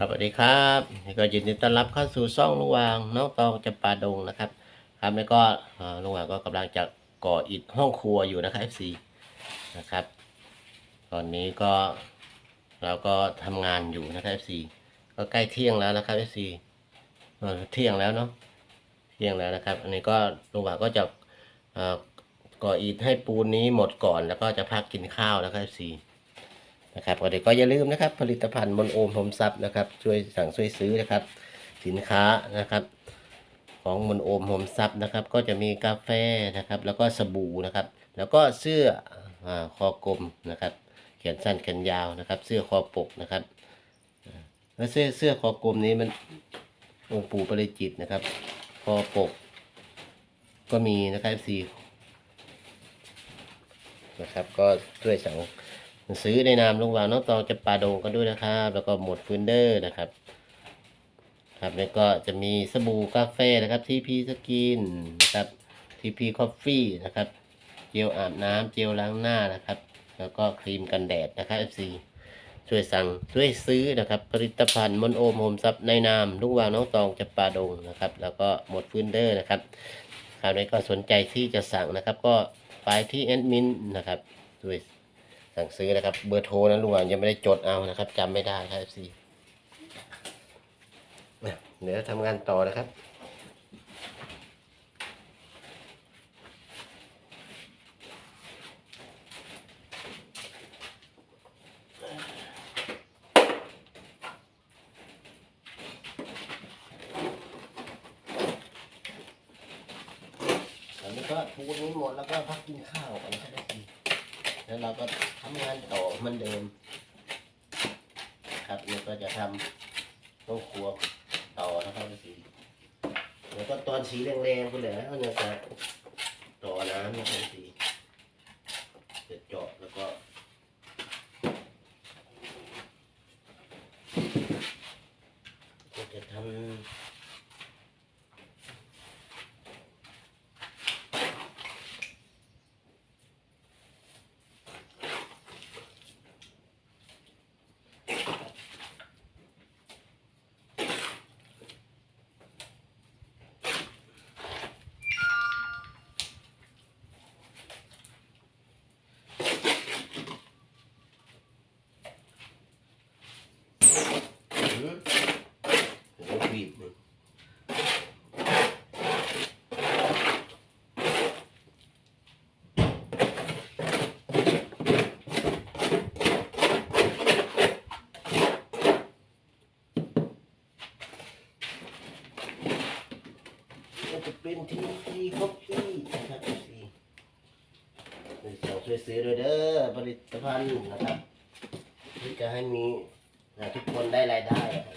ครับสวัสดีครับก็ยินดีต้อนรับเข้าสู่ซ่องลุงวางน้องตองจะปาดงนะครับ ครับแล้วก็ลุงวางก็กำลังจะก่ออิฐห้องครัวอยู่นะครับ FC นะครับ ตอนนี้ก็เราก็ทำงานอยู่นะครับ FC ก็ใกล้เที่ยงแล้วนะครับ FC เออเที่ยงแล้วเนาะเที่ยงแล้วนะครับ อันนี้ก็ลุงวางก็จะก่ออิฐให้ปูนนี้หมดก่อนแล้วก็จะพักกินข้าวนะครับ FC นะครับก็เดี๋ยวก็อย่าลืมนะครับ ผลิตภัณฑ์บนโอมผมซับนะครับ ช่วยสั่งช่วยซื้อนะครับ สินค้านะครับ ของมนโอมโฮมซับนะครับ ก็จะมีกาแฟนะครับ แล้วก็สบู่นะครับ แล้วก็เสื้ออคอกลมนะครับแขนสั้นแขนยาวนะครับ เสื้อคอปกนะครับแล้วเสื้อเสื้อคอกลมนี้มันองค์ปู่ปริจิตนะครับ คอปก ก็มีนะครับสีนะครับ ก็ช่วยสั่ง ซื้อในนามลุงวางน้องตองจะปาโดงกันด้วยนะครับ แล้วก็หมดฟืนเดอร์นะครับ ครับแล้วก็จะมีสบู่กาแฟนะครับทีพีสกินนะครับทีพีคอฟฟี่นะครับ เจลอาบน้ำเจลล้างหน้านะครับ แล้วก็ครีมกันแดดนะครับ FC ช่วยสั่งช่วยซื้อนะครับ ผลิตภัณฑ์มนโอมโฮมซับในนามลุงวางน้องตองจะปาดงนะครับ แล้วก็หมดฟืนเดอร์นะครับคราวนี้ก็สนใจที่จะสั่งนะครับ ก็ไปที่แอดมินนะครับช่วย สั่งซื้อนะครับ เบอร์โทรนะลุงอะยังไม่ได้จดเอานะครับจำไม่ได้ครับซีเดี๋ยวทำงานต่อนะครับ ตอนนี้ก็ทูนนี้หมดแล้วก็พักกินข้าวกันนะครับ แล้วเราก็ทำงานต่อเหมันเดิม ครับแล้วก็จะทำห้องครัวต่อนะครับสีแล้ว ก็ตอนสีแรงๆคุณเหลือก็จะต่อน้ำนะครับสีจะเจาะแล้วก็ก็จะทำ อืมเดี๋ยวบีบมัน ก็จะเป็นทีทีคอฟฟี่นะครับทีช่วยซื้อด้วยเด้อผลิตภัณฑ์นะครับที่จะให้มีนะทุกคนได้รายได้อะครับ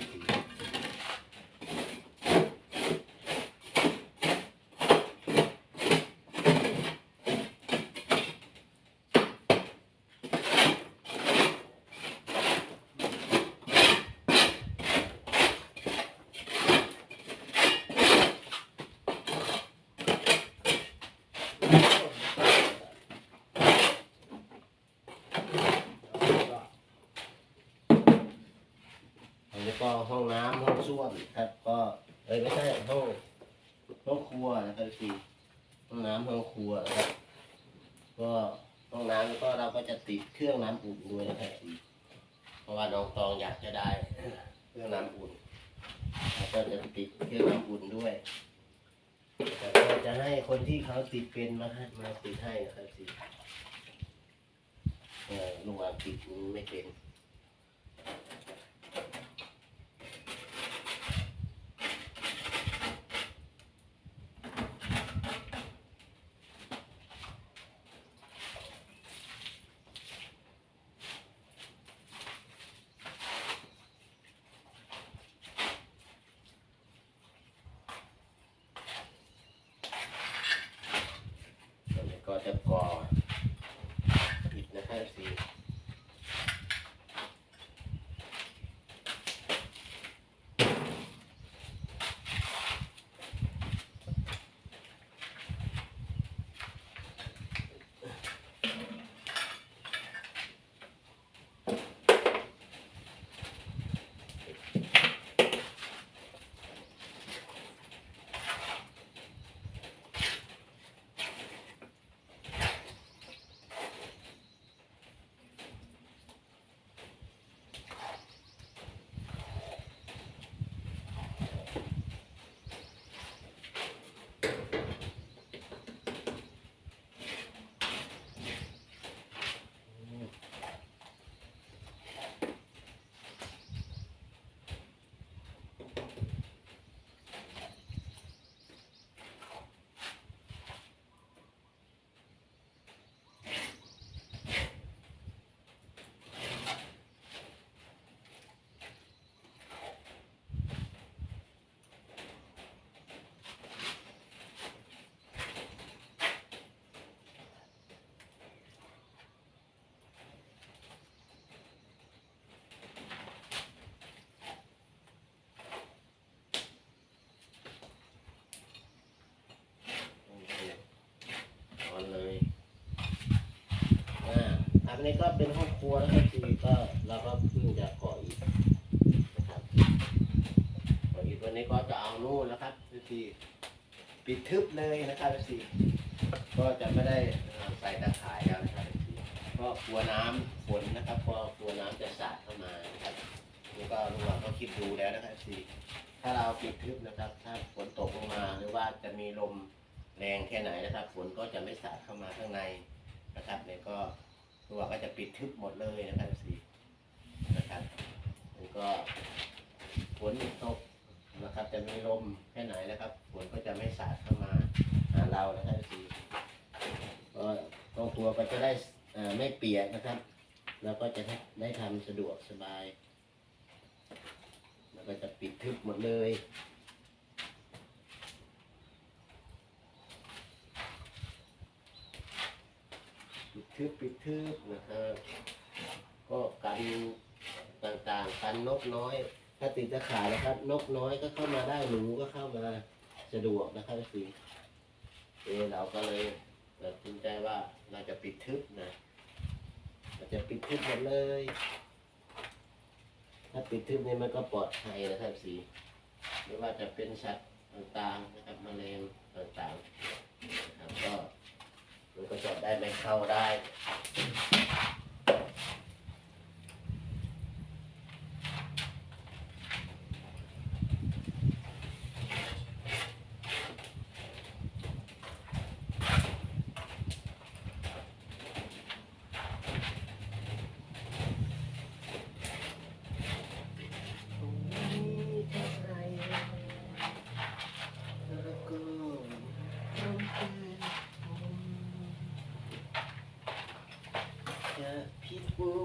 แล้วก็ห้องน้ำห้องส้วมครับ ก็เอ้ยไม่ใช่ห้องห้องครัวนะครับสี่ห้องน้ำห้องครัวนะครับ ก็ห้องน้ำก็เราก็จะติดเครื่องน้ำอุ่นด้วยนะครับสี่เพราะว่าน้องตองอยากจะได้เครื่องน้ำอุ่นแล้วก็จะติดเครื่องน้ำอุ่นด้วยแต่ก็จะ ให้คนที่เขาติดเป็นมาให้มาติดให้นะครับสี่เออลุงวาติดไม่เป็น ตอ นนี้ก็เป็นห้องครัวแล้วก็ทีก็เราก็เพิ่งจะก่ออิฐนะครับก่ออิฐวันนี้ก็จะเอานู่นแล้วครับทีปิดทึบเลยนะครับทีก็จะไม่ได้ใส่ตะข่ายแล้วนะครับทีก็กลัวน้ำฝนนะครับพอกลัวน้ำจะสาดเข้ามานะครับนี่ก็ลุงหวังก็คิดดูแล้วนะครับทีถ้าเราปิดทึบนะครับ ถ้าฝนตกลงมาหรือว่าจะมีลมแรงแค่ไหนนะครับฝนก็จะไม่สาดเข้ามาข้างในนะครับเนี่ยก็ ตัวก็จะปิดทึบหมดเลยนะครับสีนะครับแล้วก็ฝนตกนะครับ จะมีลมแค่ไหนนะครับฝนก็จะไม่สาดเข้ามาหาเรานะครับสีก็ตรงตัวก็จะได้ไม่เปียกนะครับ แล้วก็จะได้ทำสะดวกสบาย แล้วก็จะปิดทึบหมดเลย ปิด ทึบปิดทึบนะครับก็กันต่างๆกันนกน้อย ถ้าติดตะข่ายนะครับ นกน้อยก็เข้ามาได้หนูก็เข้ามาสะดวกนะครับสิเออเราก็เลยตัดสินใจว่าเราจะปิดทึบนะเราจะปิดทึบหมดเลย ถ้าปิดทึบนี่มันก็ปลอดภัยนะครับสีไม่ว่าจะเป็นสัตว์ต่างๆนะครับแมลงต่างๆนะครับก็ มันก็จะได้ไม่เข้าได้ จะผิด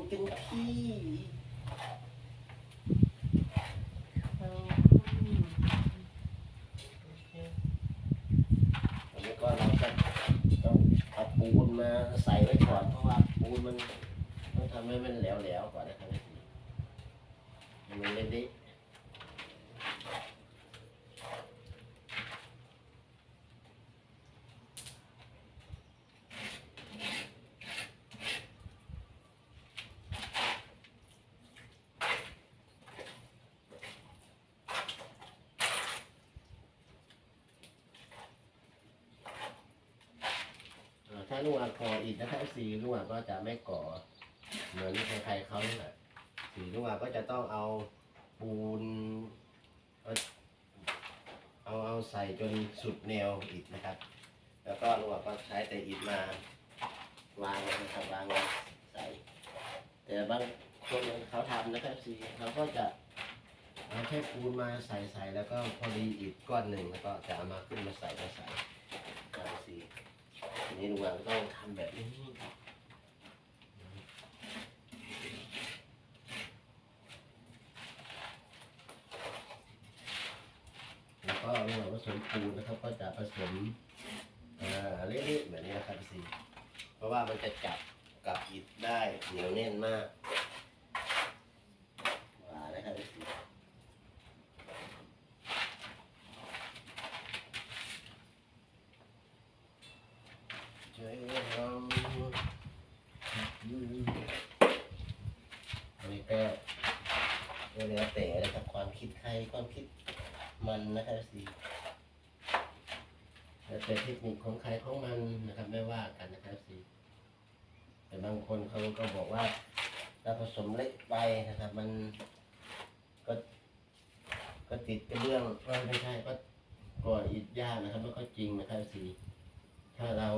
เป็นพี่อันนี้ก็เราจะต้องเอาปูนมาใส่ไว้ก่อนเพราะว่าปูน มันต้องทำให้มันแหลวๆก่อนนะครับให้มันเละ ๆอ่าถ้าลูกอะก่ออิฐนะครับสีลูกอะก็จะไม่ก่อ เหมือนใครๆเขาเนี่ยสีลูกอะก็จะต้องเอาปูน เอาเอาใส่จนสุดแนวอิฐนะครับ แล้วก็ลูกอะก็ใช้แต่อิฐมาวางนะครับวางไว้ใส่ แต่บางคนเขาทำนะครับสีเขาก็จะเอาแค่ปูนมาใส่ใส่แล้วก็พอดีอิฐก้อนหนึ่งแล้วก็จะเอามาขึ้นมาใส่มาใส่ตามสี นี้ลุงวังต้องทำแบบนี้แล้วก็ลุงวังผสมปูนนะครับ ก็จะผสมเอ่อเละๆแบบนี้นะครับสีเพราะว่ามันจะจับกับอิฐได้เหนียวแน่นมากว่านะครับสี ใจเราอันนี้ก็แล้วแต่นะครับ ความคิดใครความคิดมันนะครับสิแล้วแต่เทคนิคของใครของมันนะครับไม่ว่ากันนะครับสิแต่บางคนเขาก็บอกว่าถ้าผสมเล็กไปนะครับ มันก็ ก็ติดเป็นเรื่องไม่ใช่ก็ก่ออิฐยากนะครับมันก็จริงนะครับสิถ้าเรา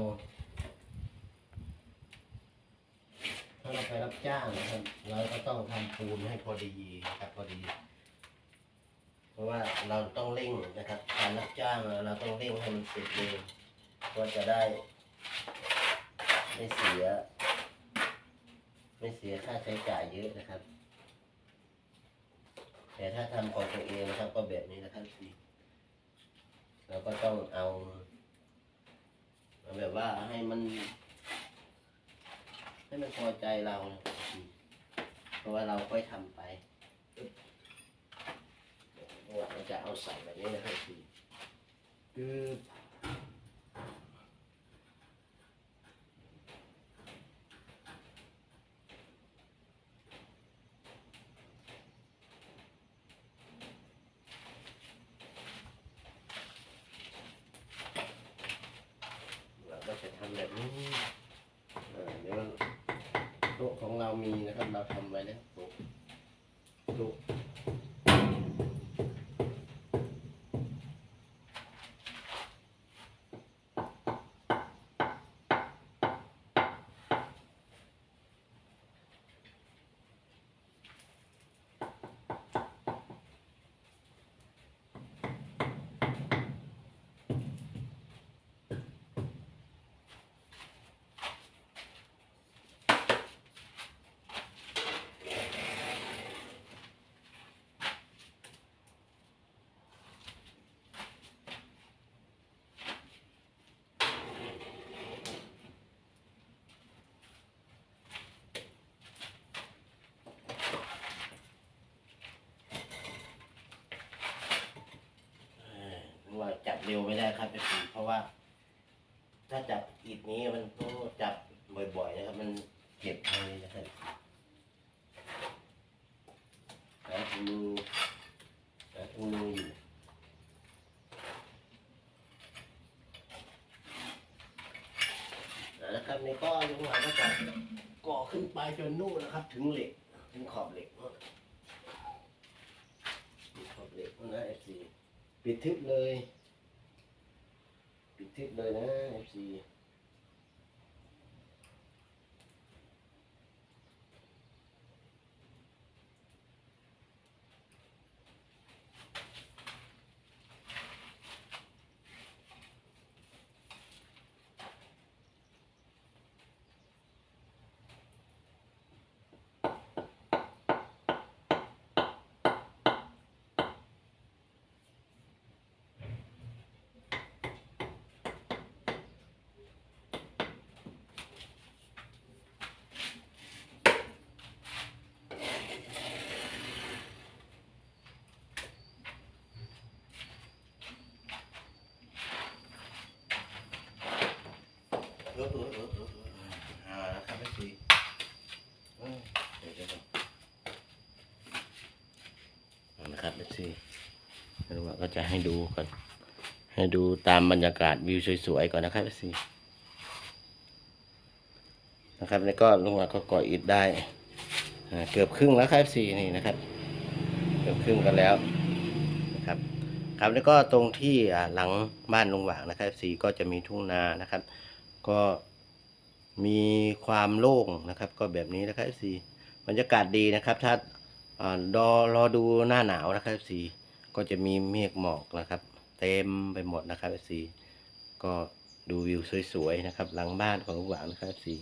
ถ้าเราไปรับจ้างนะครับ เราก็ต้องทำปูนให้พอดีนะครับพอดี ราะว่าเราต้องเร่งนะครับการรับจ้างเราต้องเร่งให้มันเสร็จเร็วก็จะได้ ไม่เสีย ไม่เสียค่าใช้จ่ายเยอะนะครับ แต่ถ้าทำของตัวเองนะครับก็แบบนี้นะครับเราก็ต้องเอาแบบว่าให้มัน ให้มันพอใจเรา เพราะว่าเราค่อยทำไป งวดจะเอาใส่แบบนี้นะครับทีคือจะทำแบบนี้เดี๋ยวโต๊ะของเรามีนะครับ เราทำไว้แล้วโต๊ะโต๊ะ จับเร็วไม่ได้ครับพี่เพราะว่า ถ้าจับอิดนี้มันต้องจับบ่อยๆนะครับ มันเจ็บเลยนะครับหาถุงมือหาถุงมืออยู่เอาละครับในี่ก็ลุงหวานก็จะก่อขึ้นไปจนนู่นนะครับ ถึงเหล็กถึงขอบเหล็กขอบเหล็กนะเอฟซีปิดทึบเลย ทิศเลยนะเอฟซี เออเออเออเอออ่านะครับไม่ซีเออเดี๋ยวเดี๋ยวเดี๋ยวเอานะครับไม่ซีลุงว่า ก็จะให้ดูก่อนให้ดูตามบรรยากาศวิวสวยๆก่อนนะครับไม่นะครับแล้วก็ลงว่าก็ก่ออิฐได้เกือบครึ่งแล้วครับซีนี่นะครับ เกือบครึ่งกันแล้วนะครับ ครับแล้วก็ตรงที่หลังบ้านลุงหว่างนะครับสีก็จะมีทุ่งนานะครับ ก็มีความโล่งนะครับ ก็แบบนี้นะครับสีบรรยากาศดีนะครับ ถ้าอ่ารอรอดูหน้าหนาวนะครับสี ก็จะมีเมฆหมอกนะครับ เต็มไปหมดนะครับสีก็ดูวิวสวยๆนะครับ หลังบ้านของลุงหวางนะครับสี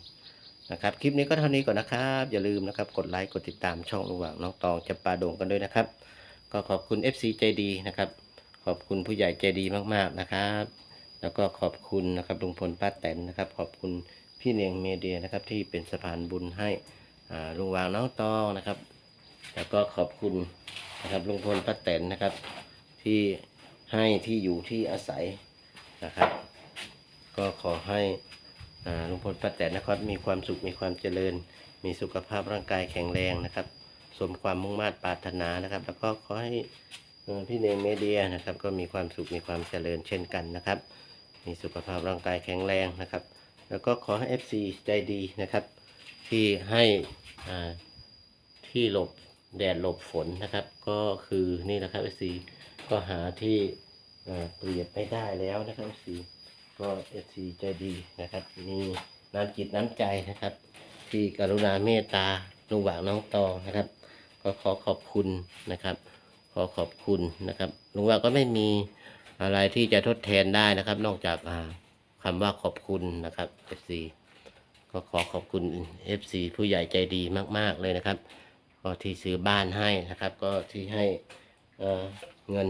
นะครับ คลิปนี้ก็เท่านี้ก่อนนะครับ อย่าลืมนะครับ กดไลค์ กดติดตามช่องลุงหวางน้องตองจะปาโด่งกันด้วยนะครับ ก็ขอบคุณ FC ใจดีนะครับ ขอบคุณผู้ใหญ่ใจดีมากๆนะครับ แล้วก็ขอบคุณนะครับลุงพลป้าแตนนะครับ ขอบคุณพี่เนียงเมเดียนะครับที่เป็นสะพานบุญให้ลุงวางน้องตองนะครับ แล้วก็ขอบคุณนะครับลุงพลป้าแตนนะครับ ที่ให้ที่อยู่ที่อาศัยนะครับ ก็ขอให้ลุงพลป้าแตนนะครับมีความสุขมีความเจริญ มีสุขภาพร่างกายแข็งแรงนะครับ สมความมุ่งมา่ปรารถนานะครับ แล้วก็ขอให้พี่เนมเมเดียนะครับ ก็มีความสุขมีความเจริญเช่นกันนะครับ มีสุขภาพร่างกายแข็งแรงนะครับ แล้วก็ขอให้ FC ใจดีนะครับ ที่ให้ที่หลบ แดดหลบฝนนะครับ ก็คือนี่นะครับ FC ก็หาที่อ่าเปรียบไม่ได้แล้วนะครับ FC ก็ FC ใจดีนะครับ มีน้ำจิตน้ำใจนะครับ ที่กรุณาเมตตาลุงหวางน้องตองนะครับ ก็ขอขอบคุณนะครับ ขอขอบคุณนะครับลุงว่าก็ไม่มีอะไรที่จะทดแทนได้นะครับ นอกจากอ่าคำว่าขอบคุณนะครับ FC ก็ขอขอบคุณ FC ผู้ใหญ่ใจดีมาก ๆ เลยนะครับ ก็ที่ซื้อบ้านให้นะครับ ก็ที่ให้เเงิน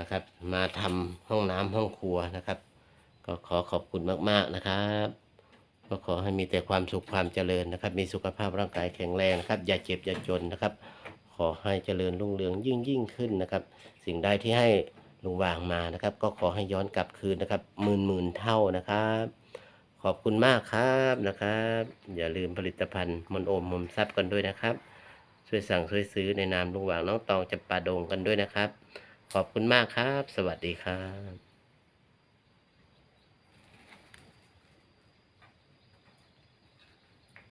นะครับ มาทำห้องน้ำห้องครัวนะครับ ก็ขอขอบคุณมาก ๆนะครับก็ขอให้มีแต่ความสุขความเจริญนะครับ มีสุขภาพร่างกายแข็งแรงนะครับ อย่าเจ็บอย่าจนนะครับ ขอให้เจริญรุ่งเรืองยิ่งยิ่งขึ้นนะครับ สิ่งใดที่ให้ลุงวางมานะครับ ก็ขอให้ย้อนกลับคืนนะครับหมื่นหมื่นเท่านะครับ ขอบคุณมากครับนะครับ อย่าลืมผลิตภัณฑ์มนโอมมมทรัพย์กันด้วยนะครับ ช่วยสั่งช่วยซื้อในนามลุงหวางน้องตองจะปาดงกันด้วยนะครับ ขอบคุณมากครับ สวัสดีครับ